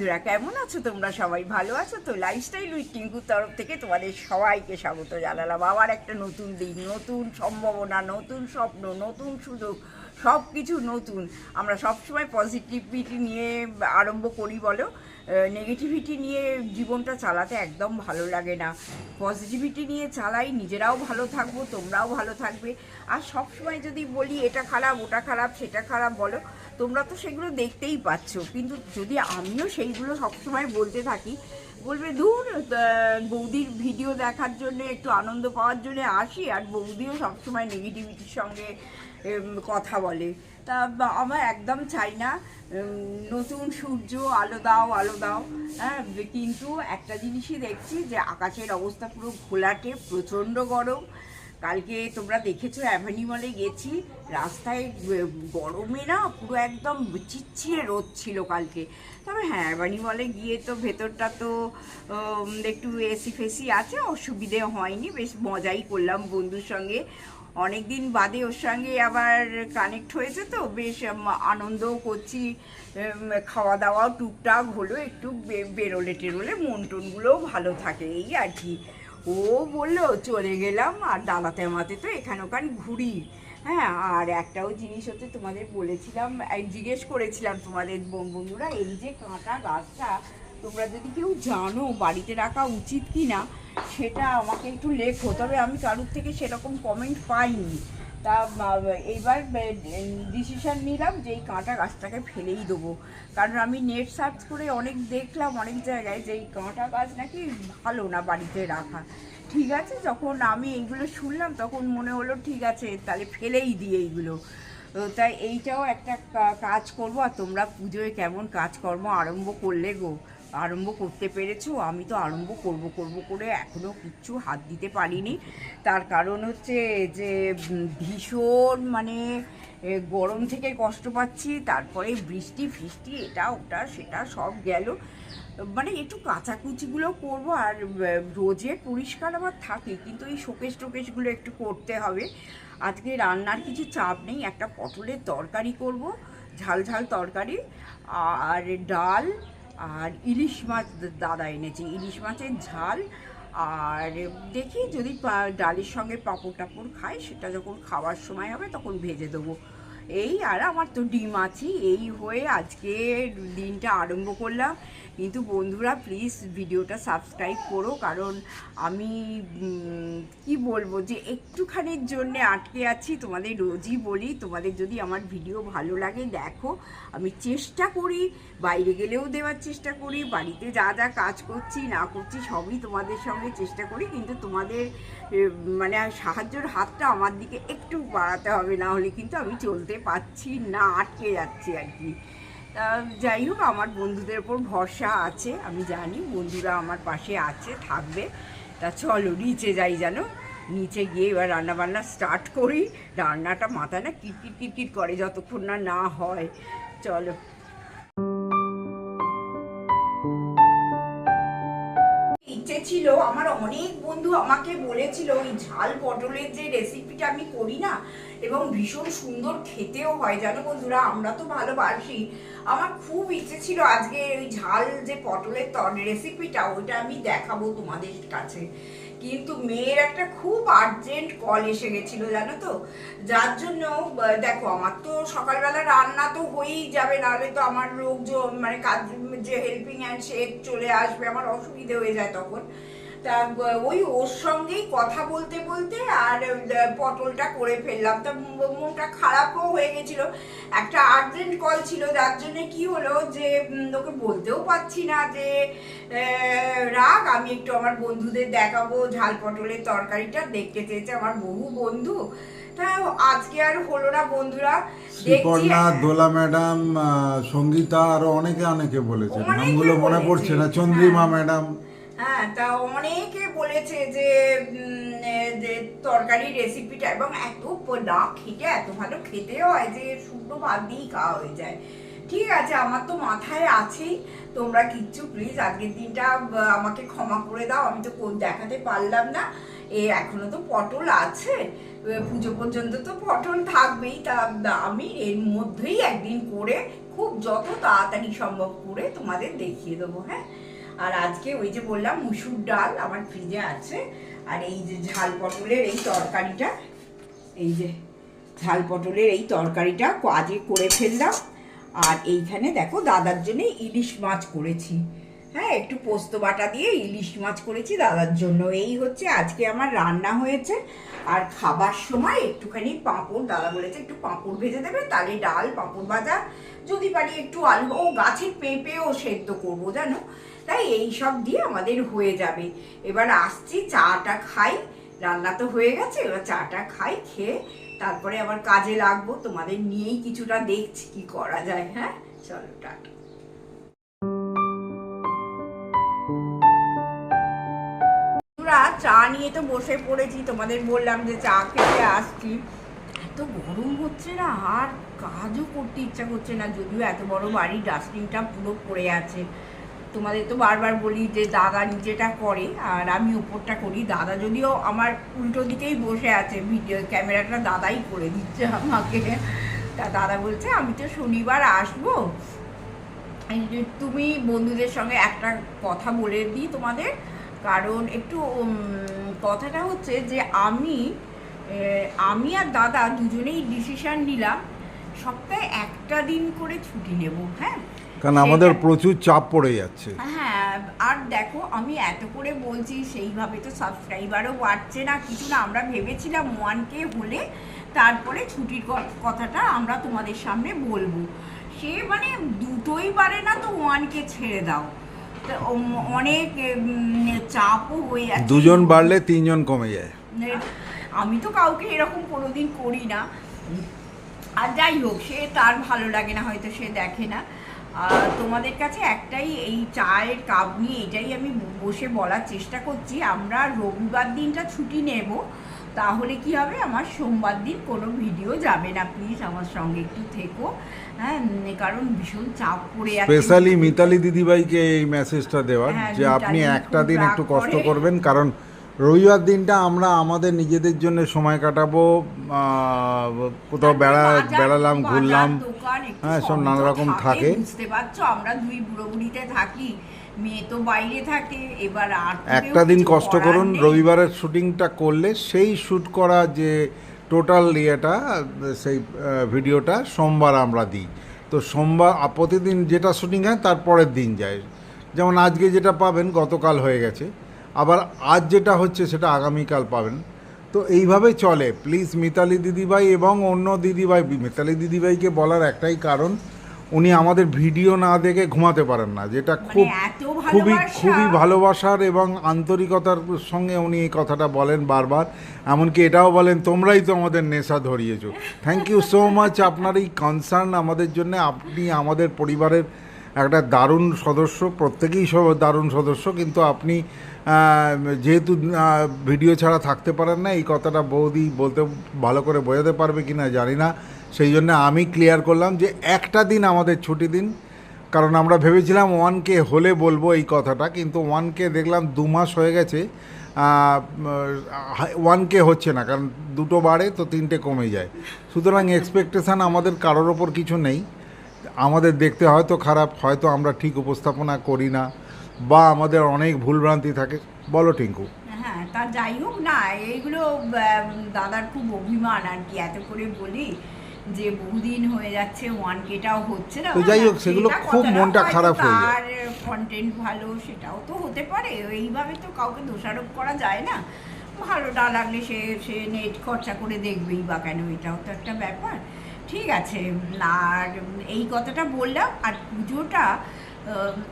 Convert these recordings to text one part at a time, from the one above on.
বন্ধুরা, কেমন আছো তোমরা? সবাই ভালো আছো? তো লাইফস্টাইল উইথ টিঙ্কুর তরফ থেকে তোমাদের সবাইকে স্বাগত জানালাম। আবার একটা নতুন দিন, নতুন সম্ভাবনা, নতুন স্বপ্ন, নতুন সুযোগ সব কিছু নতুন। আমরা সবসময় পজিটিভিটি নিয়ে আরম্ভ করি, বলো। নেগেটিভিটি নিয়ে জীবনটা চালাতে একদম ভালো লাগে না। পজিটিভিটি নিয়ে চালাই, নিজেরাও ভালো থাকব, তোমরাও ভালো থাকবে। আর সবসময় যদি বলি, এটা খারাপ, ওটা খারাপ, সেটা খারাপ বলো, তোমরা তো সেগুলো দেখতেই পাচ্ছ। কিন্তু যদি আমিও সেইগুলো সবসময় বলতে থাকি, বলবে দূর বৌদির ভিডিও দেখার জন্য, একটু আনন্দ পাওয়ার জন্য আসি। আর বৌদিও সবসময় নেগেটিভিটির সঙ্গে কথা বলে। তা আমার একদম চাই না নতুন সূর্য, আলো দাও আলো দাও। হ্যাঁ কিন্তু একটা জিনিসই দেখছি যে আকাশের অবস্থা পুরো ঘোলাটে, প্রচণ্ড গরম। কালকে তোমরা দেখেছ অ্যাভেনিমলে গেছি, রাস্তায় গরমে না পুরো একদম চিচ্ছিয়ে রোদ ছিল কালকে। তবে হ্যাঁ অ্যাভেনিমলে গিয়ে তো ভেতরটা তো একটু এসি ফেসি আছে, অসুবিধে হয়নি, বেশ মজাই করলাম বন্ধুর সঙ্গে। অনেক দিন বাদে ওর সঙ্গে আবার কানেক্ট হয়েছে তো, বেশ আনন্দও করছি। খাওয়া দাওয়াও টুকটাক হলো, একটু বেরোলে টেরোলে মন টনগুলোও ভালো থাকে, এই আর কি। ও বলল, চলে গেলাম, আর দাদাতে আমাতে তো এখান ওখান ঘুরি হ্যাঁ আর একটাও জিনিস হচ্ছে তোমাদের বলেছিলাম জিজ্ঞেস করেছিলাম তোমাদের বন্ধুরা, এই যে কাঁটা গাছটা তোমরা যদি কেউ জানো বাড়িতে রাখা উচিত কি না সেটা আমাকে একটু লেখো তবে আমি কারোর থেকে সেরকম কমেন্ট পাইনি। তা আহ, এইবার ডিসিশন নিলাম যে এই কাঁটা গাছটাকে ফেলেই দেবো। কারণ আমি নেট সার্চ করে অনেক দেখলাম অনেক জায়গায় যে এই কাঁটা গাছ নাকি ভালো না বাড়িতে রাখা। ঠিক আছে যখন আমি এইগুলো শুনলাম তখন মনে হলো ঠিক আছে তাহলে ফেলেই দিই এইগুলো। তাই এইটাও একটা কাজ করব আর তোমরা পুজোয় কেমন কাজকর্ম আরম্ভ করলে গো। আরম্ভ করতে পেরেছ, আমি তো আরম্ভ করব করব করে এখনও কিচ্ছু হাত দিতে পারিনি। তার কারণ হচ্ছে যে ভীষণ মানে গরম থেকে কষ্ট পাচ্ছি, তারপরে বৃষ্টি, ফিষ্টি, এটা, ওটা, সেটা সব গেল। মানে একটু কাচাকুচিগুলো করব আর রোজে পরিষ্কার আবার থাকে, কিন্তু এই শোকেশ টোকেশগুলো একটু করতে হবে। আজকে রান্নার কিছু চাপ নেই, একটা পটলের তরকারি করব, ঝাল ঝাল তরকারি, আর ডাল আর ইলিশ মাছ দাদা এনেছে। ইলিশ মাছের ঝাল। আর দেখি যদি ডালের সঙ্গে পাঁপড় টাপড় খাই, সেটা যখন খাওয়ার সময় হবে, তখন ভেজে দেবো। এই আর আমার তো ডিম আছে, এই হয়ে আজকে দিনটা আরম্ভ করলাম। কিন্তু বন্ধুরা প্লিজ ভিডিওটা সাবস্ক্রাইব করো, কারণ আমি কি বলব যে একটুখানির জন্য আটকে আছি। তোমাদের রোজই বলি, তোমাদের যদি আমার ভিডিও ভালো লাগে, দেখো, আমি চেষ্টা করি, বাইরে গেলেও দেওয়ার চেষ্টা করি, বাড়িতে যা যা কাজ করছি, না করছি, সবই তোমাদের সঙ্গে চেষ্টা করি, কিন্তু তোমাদের মানে সাহায্যের হাতটা আমার দিকে একটু বাড়াতে হবে, না হলে কিন্তু আমি চলতে পারছি না, আটকে যাচ্ছি আর কি। তা যাই হোক, আমার বন্ধুদের ওপর ভরসা আছে, আমি জানি বন্ধুরা আমার পাশে আছে, থাকবে। তা চলো, নিচে যাই যেন। নিচে গিয়ে এবার রান্নাবান্না স্টার্ট করি। রান্নাটা মাথায় না কিটকিট কিটকিট করে যতক্ষণ না না হয়। চলো। ইচ্ছে ছিল, আমার অনেক বন্ধু আমাকে বলেছিল, ওই ঝাল পটলের যে রেসিপিটা আমি করি না এবং ভীষণ সুন্দর খেতেও হয়, জানো বন্ধুরা? আমরা তো ভালোবাসি। আমার খুব ইচ্ছে ছিল আজকে ওই ঝাল যে পটলের তর রেসিপিটা ওইটা আমি দেখাবো তোমাদের কাছে। কিন্তু মেয়ের একটা খুব আর্জেন্ট কল এসে গেছিল, জানো তো? যার জন্য দেখো, আমার তো সকালবেলা রান্না তো হয়েই যাবে, নাহলে তো আমার লোকজন মানে কাজ, যে হেল্পিং হ্যান্ড সে চলে আসবে, আমার অসুবিধে হয়ে যায় তখন। তা ওই ওর সঙ্গেই কথা বলতে বলতে আর পটলটা করে ফেললাম। তা মনটা খারাপও হয়ে গেছিল। একটা আর্জেন্ট কল ছিল যার জন্য কি হলো যে ওকে বলতেও পারছি না যে রাগ আমি একটু আমার বন্ধুদের দেখাবো ঝাল পটলের তরকারিটা দেখতে চেয়েছে আমার বহু বন্ধু। তা আজকে আর হলো না বন্ধুরা। দোলা ম্যাডাম সঙ্গীতা আরও অনেকে অনেকে বলেছেন। নামগুলো মনে বলেছে, পড়ছে না। চন্দ্রিমা। ম্যাডাম। হ্যাঁ তা অনেকে বলেছে যে তরকারির রেসিপিটা এবং এত না খেতে এত ভালো খেতে হয় যে শুকনো ভাত দিয়েই খাওয়া হয়ে যায়। ঠিক আছে, আমার তো মাথায় আছেই তোমরা কিচ্ছু প্লিজ আজকের দিনটা আমাকে ক্ষমা করে দাও। আমি তো দেখাতে পারলাম না। এ, এখনও তো পটল আছে। পুজো পর্যন্ত তো পটল থাকবেই। তা আমি এর মধ্যেই একদিন করে খুব যত তাড়াতাড়ি সম্ভব করে তোমাদের দেখিয়ে দেবো হ্যাঁ? আর আজকে ওই যে বললাম মুসুর ডাল আমার ফ্রিজে আছে। আর এই যে ঝাল পটলের এই তরকারিটা, এই যে ঝাল পটলের এই তরকারিটা আজকে করে ফেললাম। আর এইখানে দেখো দাদার জন্য ইলিশ মাছ করেছি। হ্যাঁ একটু পোস্ত বাটা দিয়ে ইলিশ মাছ করেছি দাদার জন্য। এই হচ্ছে আজকে আমার রান্না হয়েছে। আর খাবার সময় একটুখানি পাঁপড়, দাদা বলেছে একটু পাঁপড় ভেজে দেবে, তাহলে ডাল, পাঁপড় ভাজা, যদি পারি একটু আলু, ও গাছের পেঁপেও সেদ্ধ করব, জানো? তাই এই সব দিয়ে আমাদের হয়ে যাবে। এবার আসছি, চাটা খাই। রান্না তো হয়ে গেছে, এবার চাটা খাই, খেয়ে তারপরে আবার কাজে লাগবো। তোমাদের নিয়েই কিছুটা দেখছি কি করা যায় হ্যাঁ? চলো, টাটা। চা নিয়ে তো বসে পড়েছি। তোমাদের বললাম যে চা খেতে আসছি। এত গরম হচ্ছে না, আর কাজও করতে ইচ্ছা করছে না। যদিও এত বড় বাড়ি ডাস্টবিনটা পুরো পড়ে আছে। তোমাদের তো বারবার বলি যে দাদা নিজেটা করে, আর আমি উপরটা করি। দাদা যদিও আমার উল্টো দিকেই বসে আছে ভিডিও ক্যামেরাটা দাদাই করে দিচ্ছে আমাকে। তা দাদা বলছে, আমি তো শনিবার আসব। তুমি বন্ধুদের সঙ্গে একটা কথা বলে দিই তোমাদের। কারণ একটু কথাটা হচ্ছে যে আমি আমি আর দাদা দুজনেই ডিসিশান নিলাম, সপ্তাহে একটা দিন করে ছুটি নেব হ্যাঁ? কারণ আমাদের প্রচুর চাপ পড়ে যাচ্ছে। হ্যাঁ আর দেখো আমি এত করে বলছি সেইভাবে তো সাবস্ক্রাইবারও বাড়ছে না কিছু না। আমরা ভেবেছিলাম ওয়ান কে হলে তারপরে ছুটির কথাটা আমরা তোমাদের সামনে বলব। সে মানে দুটোই পারে না তো ওয়ান কে ছেড়ে দাও। অনেক চাপও হয়ে যাচ্ছে। দুজন বাড়লে তিনজন কমে যায়। আমি তো কাউকে এরকম কোনোদিন করি না। আর যাই হোক সে তার ভালো লাগে না হয়তো সে দেখে না। তোমাদের কাছে একটাই এই চায়ের কাপ নিয়ে এটাই আমি বসে বলার চেষ্টা করছি। আমরা রবিবার দিনটা ছুটি নেব তাহলে কি হবে? আমার সোমবার দিন কোনো ভিডিও যাবে না। প্লিজ আমার সঙ্গে একটু থেকো। হ্যাঁ কারণ ভীষণ চাপ পড়ে যাচ্ছে স্পেশালি মিতালি দিদিভাইকে এই মেসেজটা দেওয়ার হ্যাঁ, যে আপনি একটা দিন একটু কষ্ট করবেন কারণ রবিবার দিনটা আমরা আমাদের নিজেদের জন্য সময় কাটাবো কোথাও বেড়া বেড়ালাম ঘুরলাম। হ্যাঁ, সব নানা রকম থাকে। বুঝতে পারছ? আমরা দুই বুড়ো বুড়িতে থাকি মেয়ে তো বাইরে থাকে এবার আর একটা দিন কষ্ট করুন রবিবারের শুটিংটা করলে সেই শ্যুট করা যে টোটাল ইয়েটা সেই ভিডিওটা সোমবার আমরা দিই। তো সোমবার প্রতিদিন যেটা শুটিং হয় তার পরের দিন যায়। যেমন আজকে যেটা পাবেন গতকাল হয়ে গেছে। আবার আজ যেটা হচ্ছে সেটা আগামীকাল পাবেন। তো এইভাবে চলে। প্লিজ মিতালি দিদিভাই এবং অন্য দিদিভাই মিতালি দিদিভাইকে বলার একটাই কারণ উনি আমাদের ভিডিও না দেখে ঘুমাতে পারেন না যেটা মানে খুব খুবই খুবই ভালোবাসার এবং আন্তরিকতার সঙ্গে উনি এই কথাটা বলেন বারবার। এমনকি এটাও বলেন তোমরাই তো আমাদের নেশা ধরিয়েছ। থ্যাংক ইউ সো মাচ আপনার এই কনসার্ন আমাদের জন্য আপনি আমাদের পরিবারের একটা দারুণ সদস্য প্রত্যেকেই দারুণ সদস্য কিন্তু আপনি যেহেতু ভিডিও ছাড়া থাকতে পারেন না, এই কথাটা বৌদি বলতে ভালো করে বোঝাতে পারবে কি না জানি না। সেই জন্য আমি ক্লিয়ার করলাম যে একটা দিন আমাদের ছুটি দিন, কারণ আমরা ভেবেছিলাম ওয়ান কে হলে বলব এই কথাটা, কিন্তু ওয়ান কে দেখলাম দু মাস হয়ে গেছে ওয়ান কে হচ্ছে না, কারণ দুটো বাড়ে তো তিনটে কমে যায়। সুতরাং এক্সপেকটেশান আমাদের কারোর ওপর কিছু নেই, আমাদের দেখতে হয়তো খারাপ, হয়তো আমরা ঠিক উপস্থাপনা করি না বা আমাদের অনেক ভুলভ্রান্তি থাকে বলো টিঙ্কু। হ্যাঁ তা যাই হোক না এইগুলো দাদার খুব অভিমান আর কি এত করে বলি যে বহুদিন হয়ে যাচ্ছে ওয়ান কেটাও হচ্ছে না তো যাই হোক, সেগুলো খুব মনটা খারাপ হয়ে যায়। তার কন্টেন্ট ভালো সেটাও তো হতে পারে এইভাবে তো কাউকে দোষারোপ করা যায় না। ভালো না লাগলে সে সে নেট খরচা করে দেখবেই বা কেন এটাও তো একটা ব্যাপার। ঠিক আছে আর এই কথাটা বললাম আর পুজোটা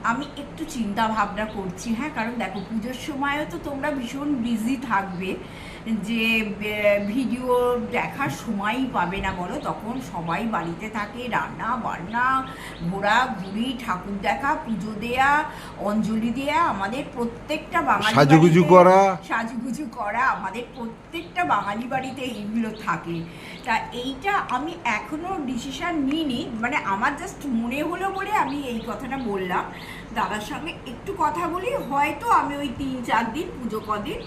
আমি একটু চিন্তা ভাবনা করছি হ্যাঁ কারণ দেখো পুজোর সময়ও তো তোমরা ভীষণ বিজি থাকবে যে ভিডিও দেখার সময়ই পাবে না বলো তখন সবাই বাড়িতে থাকে রান্না বান্না ঘোরা ঘুরি ঠাকুর দেখা পুজো দেয়া অঞ্জলি দেয়া আমাদের প্রত্যেকটা বাঙালি সাজুগুজু করা। সাজুগুজু করা আমাদের প্রত্যেকটা বাঙালি বাড়িতে এইগুলো থাকে তা এইটা আমি এখনও ডিসিশন নিইনি মানে আমার জাস্ট মনে হলো বলে আমি এই কথাটা বললাম, দাদার সঙ্গে একটু কথা বলি, হয়তো আমি ওই তিন চার দিন, পুজো কদিন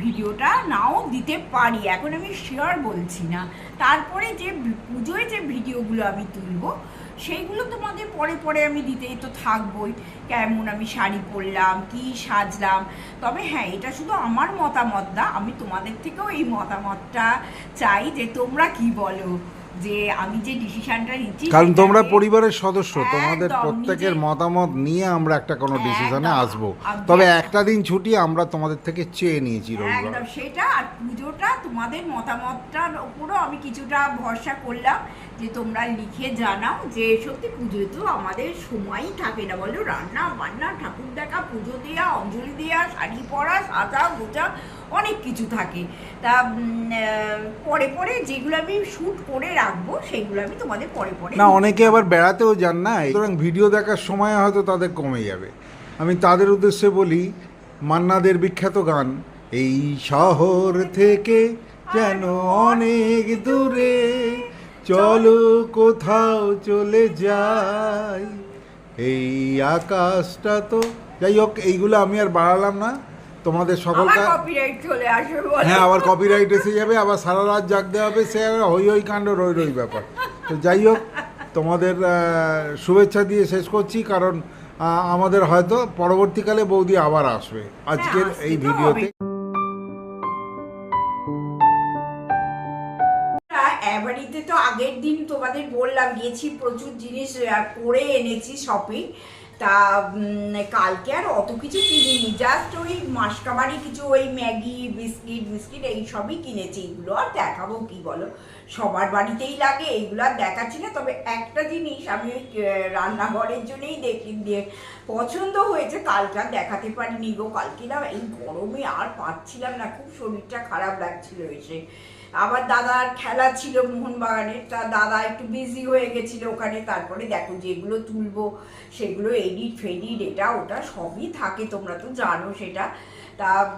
ভিডিওটা নাও দিতে পারি। এখন আমি শিওর বলছি না। তারপরে যে পুজোয় যে ভিডিওগুলো আমি তুলবো, সেইগুলো তোমাদের পরে পরে আমি দিতেই তো থাকবোই। কেমন আমি শাড়ি পরলাম, কি সাজলাম। তবে হ্যাঁ এটা শুধু আমার মতামত না, আমি তোমাদের থেকেও এই মতামতটা চাই যে তোমরা কি বলো। যে আমি যে ডিসিশনটা নিচ্ছি কারণ তোমরা পরিবারের সদস্য তোমাদের প্রত্যেকের মতামত নিয়ে আমরা একটা কোনো ডিসিশনে আসব। তবে একটা দিন ছুটি আমরা তোমাদের থেকে চেয়ে নিয়েছি রবিবার। একদম সেটা আর পুজোটা তোমাদের মতামতটার উপরও আমি কিছুটা ভরসা করলাম যে তোমরা লিখে জানাও যে সত্যি পুজো তো আমাদের সময়ই থাকে না বলো। রান্না বান্না ঠাকুর দেখা পুজো দেওয়া অঞ্জলি দেওয়া শাড়ি পরা সাজা গোজা অনেক কিছু থাকে। তা পরে পরে যেগুলো আমি শ্যুট করে রাখব সেগুলো আমি তোমাদের পরে পরে না অনেকে আবার বেড়াতেও যান না সুতরাং ভিডিও দেখার সময় হয়তো তাদের কমে যাবে। আমি তাদের উদ্দেশ্যে বলি মান্নাদের বিখ্যাত গান এই শহর থেকে যেন অনেক দূরে চলো কোথাও চলে যাই। এই আকাশটা তো যাই হোক এইগুলো আমি আর বাড়ালাম না। তোমাদের সকলকে। হ্যাঁ আবার কপিরাইট এসে যাবে আবার সারা রাত জাগতে হবে সে হই হই কাণ্ড রই রই ব্যাপার তো যাই হোক তোমাদের শুভেচ্ছা দিয়ে শেষ করছি কারণ আমাদের হয়তো পরবর্তীকালে বৌদি আবার আসবে আজকের এই ভিডিওতে। এবারিতে তো আগের দিন তোমাদের বললাম গেছি প্রচুর জিনিস করে এনেছি শপিং তা কালকে আর অত কিছু কিনিনি জাস্ট ওই মাসকাবারি কিছু ওই ম্যাগি, বিস্কিট বিস্কিট এই সবই কিনেছি, এগুলো আর দেখাবো কি বলো? সবার বাড়িতেই লাগে এইগুলো আর দেখাচ্ছি না, তবে একটা জিনিস আমি ওই রান্নাঘরের জন্যই দেখি দিয়ে পছন্দ হয়েছে, কালকে আর দেখাতে পারিনি গো, কালকে না এই গরমে আর পাচ্ছিলাম না, খুব শরীরটা খারাপ লাগছিল এসে। আবার দাদার খেলা ছিল মোহনবাগানের, তা দাদা একটু বিজি হয়ে গেছিল ওখানে, তারপরে দেখো যেগুলো তুলবো, সেগুলো এডিট ফেডিট এটা ওটা সবই থাকে, তোমরা তো জানো সেটা। তা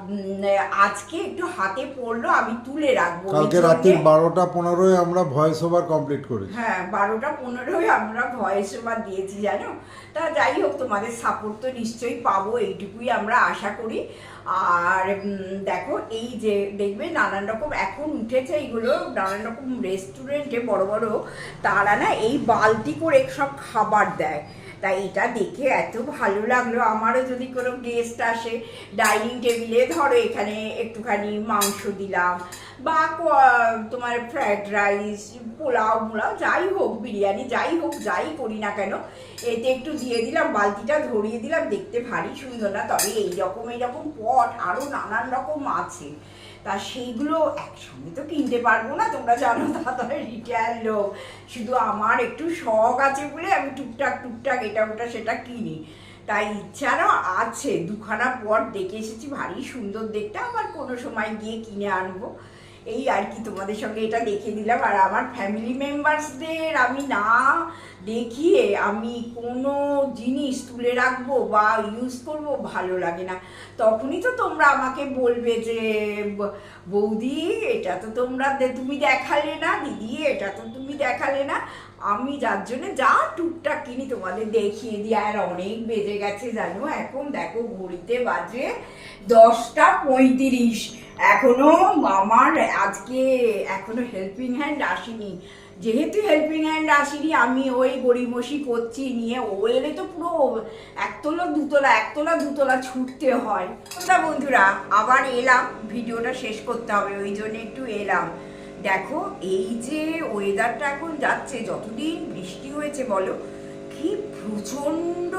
আজকে একটু হাতে পড়ল আমি তুলে রাখব। কালকে জন্যে- বারোটা পনেরোয় আমরা ভয়েস ওভার কমপ্লিট করেছি। হ্যাঁ বারোটা পনেরোই আমরা ভয়েস ওভার দিয়েছি জানো? তা যাই হোক তোমাদের সাপোর্ট তো নিশ্চয়ই পাবো এইটুকুই আমরা আশা করি। আর দেখো এই যে দেখবে নানান রকম এখন উঠেছে এইগুলো নানান রকম রেস্টুরেন্টে বড় বড় তারা না এই বালতি করে সব খাবার দেয়। তাই এটা দেখে এত ভালো লাগল। আমারও যদি কোনো গেস্ট আসে ডাইনিং টেবিলে ধরো এখানে একটুখানি মাংস দিলাম বা তোমার ফ্রায়েড রাইস পোলাও মোলাও যাই হোক, বিরিয়ানি যাই হোক, যাই করি না কেন, এতে একটু দিয়ে দিলাম, বালতিটা ধরিয়ে দিলাম, দেখতে ভারী সুন্দর না, তবে এইরকম এইরকম পট আরও নানান রকম আছে। তা সেইগুলো একসঙ্গে তো কিনতে পারব না, তোমরা জানো দাদা রিটায়ার লোক। শুধু আমার একটু শখ আছে বলে আমি টুকটাক টুকটাক এটা ওটা সেটা কিনি। তাই ইচ্ছারও আছে, দুখানা পট দেখে এসেছি, ভারী সুন্দর দেখতে। আবার কোনো সময় গিয়ে কিনে আনব। এই আর কি তোমাদের সঙ্গে এটা দেখিয়ে দিলাম আর আমার ফ্যামিলি মেম্বার্সদের আমি না দেখিয়ে আমি কোনো জিনিস তুলে রাখব বা ইউজ করব ভালো লাগে না। তখনই তো তোমরা আমাকে বলবে যে, বৌদি, এটা তো তোমরা তুমি দেখালে না, দিদি, এটা তো তুমি দেখালে না। আমি যার জন্য যা টুকটাক কিনি তোমাদের দেখিয়ে দিই। আর অনেক বেজে গেছে জানো? এখন দেখো ঘড়িতে বাজে দশটা পঁয়ত্রিশ। এখনও আমার আজকে এখনও হেল্পিং হ্যান্ড আসেনি। যেহেতু হেল্পিং হ্যান্ড আসেনি, আমি ওই গড়িমসি করছি নিয়ে, ও এলে তো পুরো একতলা, দুতলা একতলা, দুতলা ছুটতে হয়। বন্ধুরা, আবার এলাম, ভিডিওটা শেষ করতে হবে, ওই জন্য একটু এলাম। দেখো, এই যে ওয়েদারটা এখন যাচ্ছে, যতদিন বৃষ্টি হয়েছে, বলো, কি প্রচণ্ড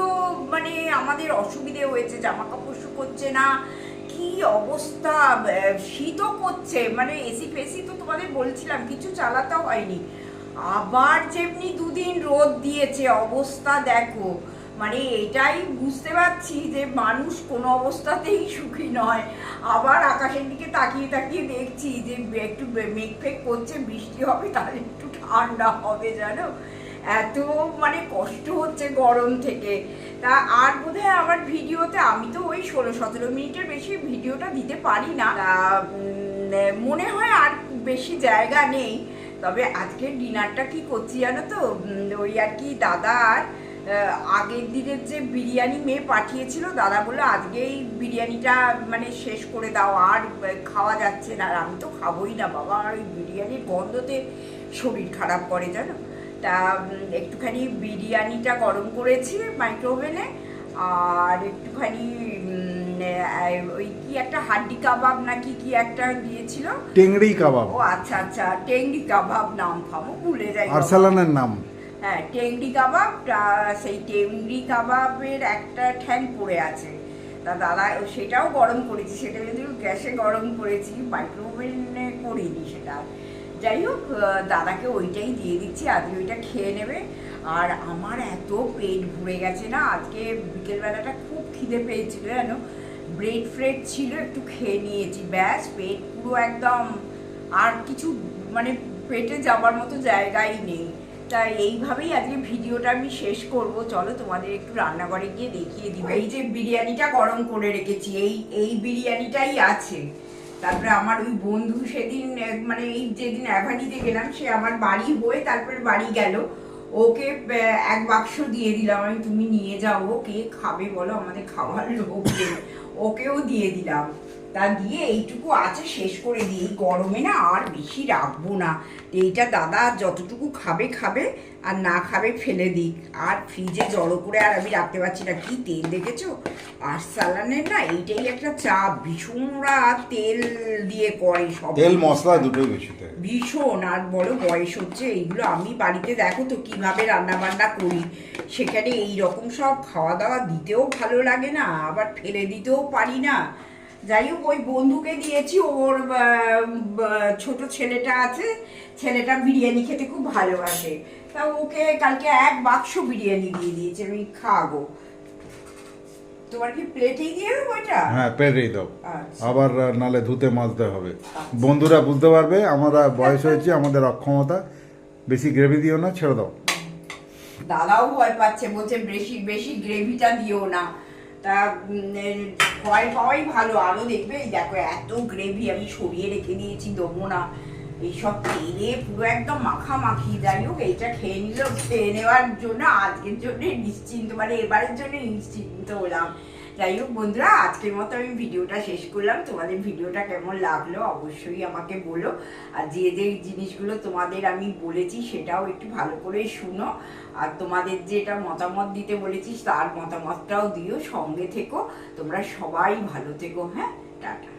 মানে আমাদের অসুবিধে হয়েছে জামা কাপড় শুকোচ্ছে না, কি অবস্থা শীতও করছে মানে এসি ফেসি তো তোমাদের বলছিলাম, কিছু চালাতে হয়নি। আবার যেমনি দুদিন রোদ দিয়েছে, অবস্থা দেখো। মানে এটাই বুঝতে পারছি যে মানুষ কোনো অবস্থাতেই সুখী নয়। আবার আকাশের দিকে তাকিয়ে তাকিয়ে দেখছি যে একটু মেঘ ফেক করছে, বৃষ্টি হবে, তাহলে একটু ঠান্ডা হবে, জানো? এত মানে কষ্ট হচ্ছে গরম থেকে। তা আর বোধহয় আমার ভিডিওতে, আমি তো ওই ষোলো সতেরো মিনিটের বেশি ভিডিওটা দিতে পারি না। মনে হয় আর বেশি জায়গা নেই। তবে আজকের ডিনারটা কি করছি জানো তো? ওই আর কি দাদার আহ, আগের দিনের যে বিরিয়ানি মেয়ে পাঠিয়েছিল দাদা বলল আজকেই বিরিয়ানিটা মানে শেষ করে দাও আর খাওয়া যাচ্ছে না। আর আমি তো খাবোই না বাবা আর ওই বিরিয়ানির গন্ধতে শরীর খারাপ করে জানো? তা একটুখানি বিরিয়ানিটা গরম করেছি মাইক্রোওভেনে আর একটুখানি ওই কি একটা হাড্ডি কাবাব নাকি কি একটা দিয়েছিল? টেংরি কাবাব। ও আচ্ছা আচ্ছা টেংরি কাবাব নাম ফামো ভুলে যাই আরসালানের নাম। হ্যাঁ টেংরি কাবাব সেই টেংরি কাবাবের একটা ঠ্যাং পড়ে আছে। তা দাদা সেটাও গরম করেছি সেটা কিন্তু গ্যাসে গরম করেছি মাইক্রোওভেনে করিনি সেটা। যাই হোক দাদাকে ওইটাই দিয়ে দিচ্ছি আজকে ওইটা খেয়ে নেবে। আর আমার এত পেট ভরে গেছে না আজকে বিকেলবেলাটা খুব খিদে পেয়েছিল জানো? ব্রেড ফ্রেড ছিল, একটু খেয়ে নিয়েছি, ব্যাস, পেট পুরো একদম আর কিছু মানে পেটে যাবার মতো জায়গাই নেই। তাই এইভাবেই আজকে ভিডিওটা আমি শেষ করব। চলো তোমাদের একটু রান্নাঘরে গিয়ে দেখিয়ে দিব এই যে বিরিয়ানিটা গরম করে রেখেছি, এই এই বিরিয়ানিটাই আছে। তারপরে আমার ওই বন্ধু সেদিন মানে এই যেদিন অ্যাভানিতে গেলাম, সে আমার বাড়ি হয়ে তারপরে বাড়ি গেল। ওকে এক বাক্স দিয়ে দিলাম। আমি, তুমি নিয়ে যাও কে খাবে বলো? আমাদের খাওয়ার লোক। ওকেও দিয়ে দিলাম। তা দিয়ে এইটুকু আছে শেষ করে দিই। এই গরমে না আর বেশি রাখব না। এইটা দাদা যতটুকু খাবে খাবে আর না খাবে ফেলে দিক। আর ফ্রিজে জড়ো করে আর আমি রাখতে পারছি না। কি তেল দেখেছ? আর সালানের না এইটাই একটা চাপ। ভীষণ ওরা তেল দিয়ে করে সব। তেল মশলা দুটোই বেশি ভীষণ। আর বলো বয়স হচ্ছে এইগুলো আমি বাড়িতে দেখো তো কীভাবে রান্না বান্না করি। সেখানে এই রকম সব খাওয়া দাওয়া দিতেও ভালো লাগে না আবার ফেলে দিতেও পারি না। যাই হোক ওই বন্ধুকে দিয়েছি ওর ছোট ছেলেটা আছে ছেলেটা বিরিয়ানি খেতে খুব ভালোবাসে। তা ওকে কালকে এক বাক্স বিরিয়ানি দিয়ে দিয়েছে আমি খাব। তোমার কি প্লেটেই দিয়ে দেবো এটা? হ্যাঁ পেরেই দাও। আচ্ছা। আবার নালে ধুতে মাজতে হবে। বন্ধুরা বুঝতে পারবে আমরা বয়স হয়েছে আমাদের অক্ষমতা। বেশি গ্রেভি দিও না ছেড়ে দাও। দাদাও ভয় পাচ্ছে বলছে বেশি বেশি গ্রেভিটা দিও না। তা ভয় পাওয়াই ভালো। আরও দেখবে, দেখো এত গ্রেভি আমি সরিয়ে রেখে দিয়েছি দেবো না এইসব তেলে পুরো একদম মাখামাখি। যাই হোক, এইটা খেয়ে নিল, খেয়ে নেওয়ার জন্য, আজকের জন্য নিশ্চিন্ত মানে এবারের জন্য নিশ্চিন্ত হলাম। যাই হোক বন্ধুরা, আজকের মতো আমি ভিডিওটা শেষ করলাম। তোমাদের ভিডিওটা কেমন লাগল অবশ্যই আমাকে বলো। আর যে যে জিনিসগুলো তোমাদের আমি বলেছি, সেটাও একটু ভালো করে শুনো। আর তোমাদের যেটা মতামত দিতে বলেছিস, তার মতামতটাও দিও, সঙ্গে থেকো। তোমরা সবাই ভালো থেকো হ্যাঁ? টাটা।